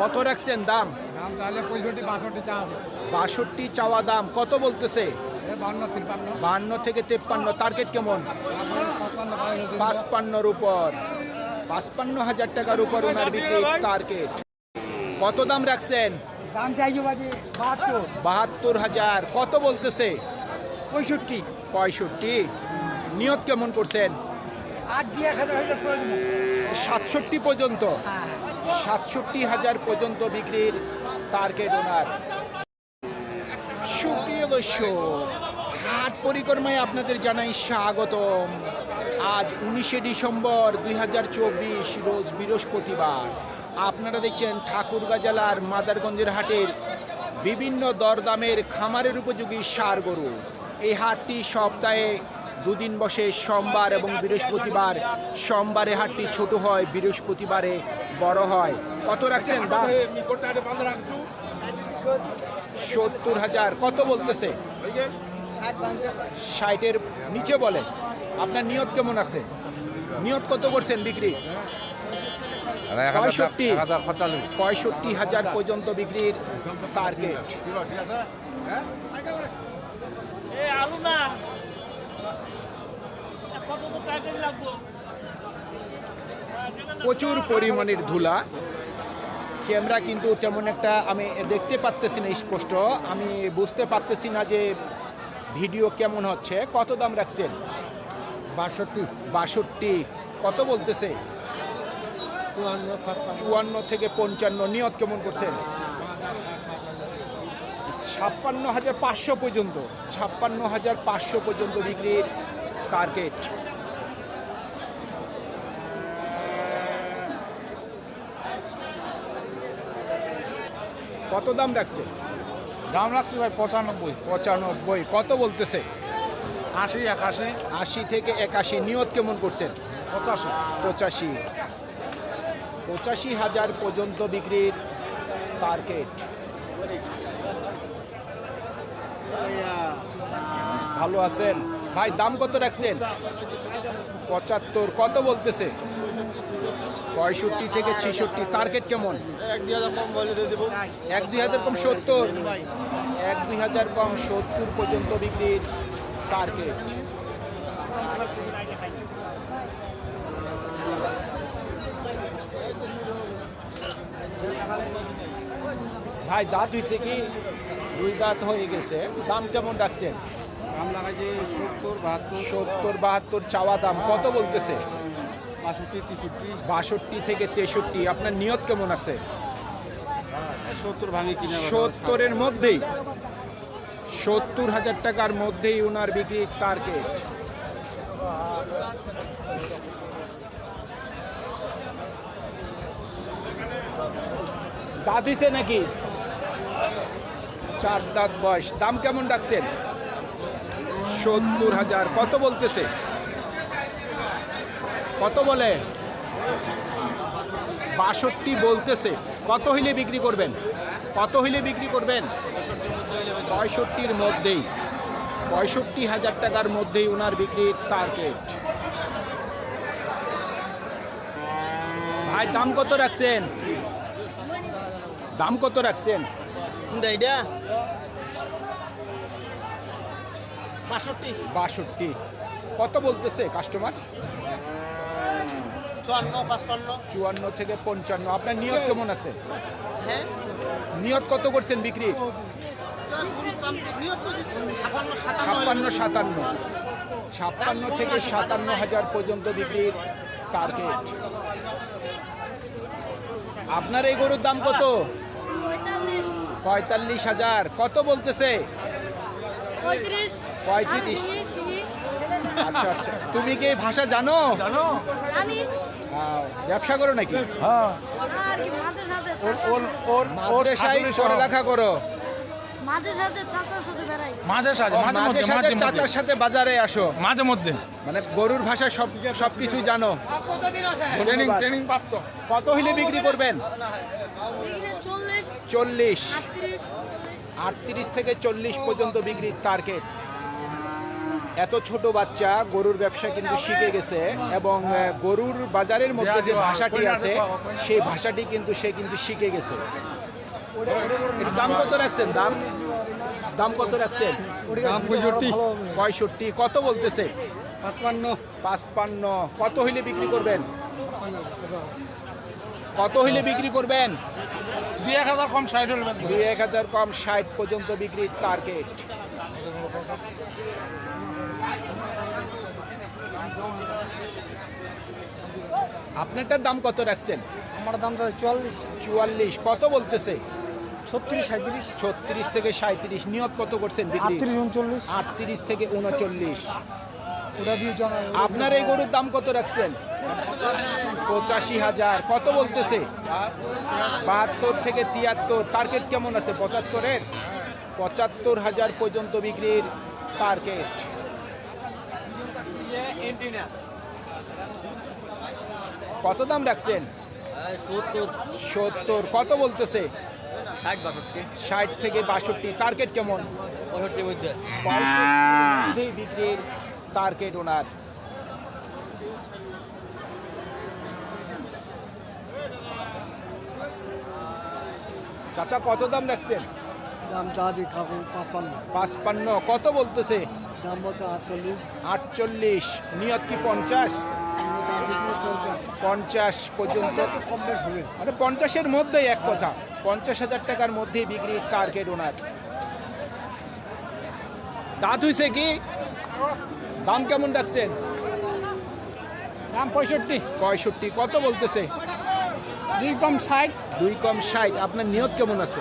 কত রাখছেন দাম? দাম তাহলে পঁয়ষট্টি বাষট্টি চা বাষট্টি চাওয়া দাম কত বলতেছে? বান্ন থেকে তেপ্পান্ন টার্গেট কেমন? পাঁচপান্নর উপর। পাঁচপান্ন হাজার টাকার উপর ওনার বিক্রি টার্গেট কত দাম রাখছেন? বাহাত্তর। হাজার কত বলতেছে? পঁয়ষট্টি। পঁয়ষট্টি। নিয়ত কেমন করছেন? সাতষট্টি পর্যন্ত। সাতষট্টি হাজার পর্যন্ত বিক্রির টার্গেট ওনার সুপ্রিয় দর্শক, হাট পরিক্রমায় আপনাদের জানাই স্বাগতম। আজ উনিশে ডিসেম্বর দুই হাজার চব্বিশ, রোজ বৃহস্পতিবার। আপনারা দেখছেন ঠাকুরগাঁ জেলার মাদারগঞ্জের হাটের বিভিন্ন দরদামের খামারের উপযোগী সার গরু। এই হাটটি সপ্তাহে দুদিন বসে সোমবার এবং বৃহস্পতিবার। সোমবারে হাটটি ছোট হয়, বৃহস্পতিবারে বড় হয়। কত রাখছেন সত্তর হাজার। কত বলতেছে? ষাটের নিচে বলে। আপনার নিয়ত কেমন আছে? নিয়ত কত করছেন বিক্রি? পঁয়ষট্টি। হাজার পর্যন্ত বিক্রির টার্গেট প্রচুর পরিমাণের ধুলা। ক্যামেরা কিন্তু তেমন একটা আমি দেখতে পারতেছি না স্পষ্ট। আমি বুঝতে পারতেছি না যে ভিডিও কেমন হচ্ছে। কত দাম রাখছেন? বাষট্টি। বাষট্টি। কত বলতেছে? চুয়ান্ন থেকে পঞ্চান্ন। নিয়ত কেমন করছেন? ছাপ্পান্ন হাজার পাঁচশো পর্যন্ত। ছাপ্পান্ন হাজার পাঁচশো পর্যন্ত বিক্রির টার্গেট কত দাম রাখছে? দাম রাখছি ভাই পঁচানব্বই। পঁচানব্বই। কত বলতেছে? আশি একাশি। আশি থেকে একাশি। নিয়ত কেমন করছেন? পঁচাশি। পঁচাশি। পঁচাশি হাজার পর্যন্ত বিক্রির টার্গেট ভালো আছেন? ভাই দাম কত রাখছেন? পঁচাত্তর কত বলতেছে? পঁয়ষট্টি থেকে ছেষট্টি টার্গেট কেমন? এক দুই হাজার কম সত্তর? এক দুই হাজার কম সত্তর পর্যন্ত বিক্রির টার্গেট ভাই দাঁত হয়েছে কি? দুই দাঁত হয়ে গেছে। দাম কেমন রাখছেন? সত্তর বাহাত্তর। চাওয়া দাম কত বলতেছে? বাষট্টি থেকে তেষট্টি আপনার নিয়ত কেমন আছে? সত্তর ভাঙে সত্তরের মধ্যেই সত্তর হাজার টাকার মধ্যেই ওনার বিক্রি টার্গেট দাঁত হইছে নাকি? চার দাঁত বয়স দাম কেমন ডাকছেন? সত্তর হাজার। কত বলতেছে? কত বলে? বাষট্টি বলতেছে। কত হইলে বিক্রি করবেন? কত হইলে বিক্রি করবেন? পঁয়ষট্টির মধ্যেই। পঁয়ষট্টি হাজার টাকার মধ্যেই ওনার বিক্রির টার্গেট ভাই, দাম কত রাখছেন? দাম কত রাখছেন? বাষট্টি। বাষট্টি। কত বলতেছে কাস্টমার চুয়ান্ন পাঁচপান্ন। চুয়ান্ন থেকে পঞ্চান্ন। আপনার নিয়ত কেমন আছে? হ্যাঁ। নিয়ত কত করছেন বিক্রি? ছাপান্ন সাতান্ন। ছাপ্পান্ন সাতান্ন। ছাপ্পান্ন থেকে সাতান্ন হাজার পর্যন্ত বিক্রির টার্গেট আপনার এই গরুর দাম কত? পঁয়তাল্লিশ হাজার। কত বলতেছে? পঁয়ত্রিশ। আচ্ছা আচ্ছা। তুমি কি এই ভাষা জানো? জানি? ব্যবসা করো নাকি? মাদ্রাসায় পড়ালেখা করো। মাঝে সাথে চাচার সাথে বেড়াই মাঝে সাথে মাঝে মাঝে মধ্যে। মাঝে চাচার সাথে বাজারে আসো। মাঝে মধ্যে। মানে গরুর ভাষা সব সব কিছুই জানো। ট্রেনিং ট্রেনিং প্রাপ্ত। কত হইলে বিক্রি করবেন? চল্লিশ চল্লিশ। আটত্রিশ থেকে চল্লিশ পর্যন্ত বিক্রির টার্গেট এত ছোট বাচ্চা গরুর ব্যবসা কিন্তু শিখে গেছে এবং গরুর বাজারের মধ্যে যে ভাষাটি আছে সেই ভাষাটি কিন্তু সে কিন্তু শিখে গেছে। দাম কত রাখছেন? দাম দাম কত রাখছেন? দাম পঁয়ষট্টি। পঁয়ষট্টি। কত বলতেছে? পাঁচপান্ন। পাঁচপান্ন। কত হইলে বিক্রি করবেন? কত হইলে বিক্রি করবেন? দুই এক হাজার কম ষাট হল দুই এক হাজার কম ষাট পর্যন্ত বিক্রির টার্গেট আপনারটার দাম কত রাখছেন? আমার দাম তো চুয়াল্লিশ। চুয়াল্লিশ। কত বলতেছে? ছত্রিশ সাঁত্রিশ ছত্রিশ থেকে সাঁত্রিশ নিয়ত কত করছেন বিক্রি? আটত্রিশ উনচল্লিশ। আটত্রিশ থেকে উনচল্লিশ। আপনার এই গরুর দাম কত রাখছেন? পঁচাশি হাজার। কত বলতেছে? বাহাত্তর থেকে তিয়াত্তর। টার্গেট কেমন আছে? পঁচাত্তরের? পঁচাত্তর হাজার পর্যন্ত বিক্রির টার্গেট কত দাম রাখছেন? সত্তর। কত বলতেছে? ষাট থেকে বাষট্টি। টার্গেট কেমন? বিক্রির টার্গেট ওনার চাচা কত দাম রাখছেন? দাম চা যে খাব পাঁচপান্ন। পাঁচপান্ন কত বলতেছে? দাম বলতে আটচল্লিশ। আটচল্লিশ নিয়ত কি পঞ্চাশ? পঞ্চাশ পঞ্চাশ পর্যন্ত কম বেশ হবে। মানে পঞ্চাশের মধ্যেই এক কথা। পঞ্চাশ হাজার টাকার মধ্যেই বিক্রি টার্গেট ওনার দাঁত হইছে কি? দাম কেমন রাখছেন? দাম পঁয়ষট্টি। পঁয়ষট্টি কত বলতেছে? দুই কম ষাট। দুই কম ষাট আপনার নিয়ত কেমন আছে?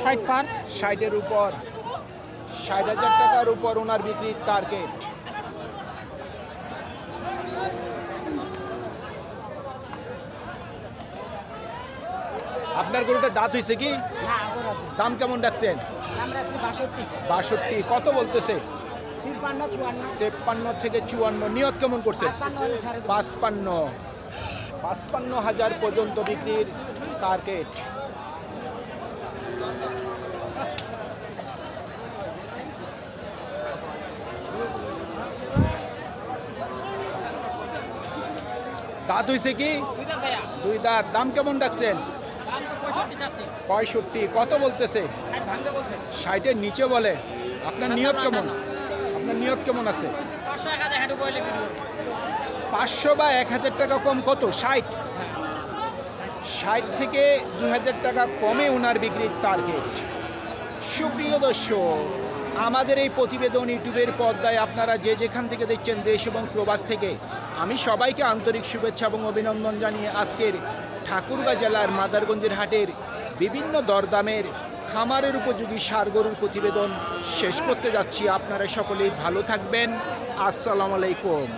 ষাট পার। ষাটের উপর। ষাট হাজার টাকার উপর ওনার বিক্রির টার্গেট আপনার গরুটা দাঁত হয়েছে কি? দাম কেমন রাখছেন? বাষট্টি। কত বলতেছে? তেপ্পান্ন থেকে চুয়ান্ন নিয়ত কেমন করছে? পাঁচপান্ন। পাঁচপান্ন হাজার পর্যন্ত বিক্রির টার্গেট দাঁত হইছে কি? দুই দাঁত। দাম কেমন ডাকছেন পঁয়ষট্টি। কত বলতেছে? ষাটের নিচে বলে। আপনার নিয়ত কেমন? আপনার নিয়ত কেমন আছে? পাঁচশো বা এক হাজার টাকা কম কত? ষাট। ষাট থেকে দুই হাজার টাকা কমে ওনার বিক্রির টার্গেট সুপ্রিয় দর্শক, আমাদের এই প্রতিবেদন ইউটিউবের পর্দায় আপনারা যে যেখান থেকে দেখছেন দেশ এবং প্রবাস থেকে, আমি সবাইকে আন্তরিক শুভেচ্ছা এবং অভিনন্দন জানিয়ে আজকের ঠাকুরগাঁ জেলার মাদারগঞ্জের হাটের বিভিন্ন দরদামের খামারের উপযোগী গরুর প্রতিবেদন শেষ করতে যাচ্ছি। আপনারা সকলেই ভালো থাকবেন। আসসালামু আলাইকুম।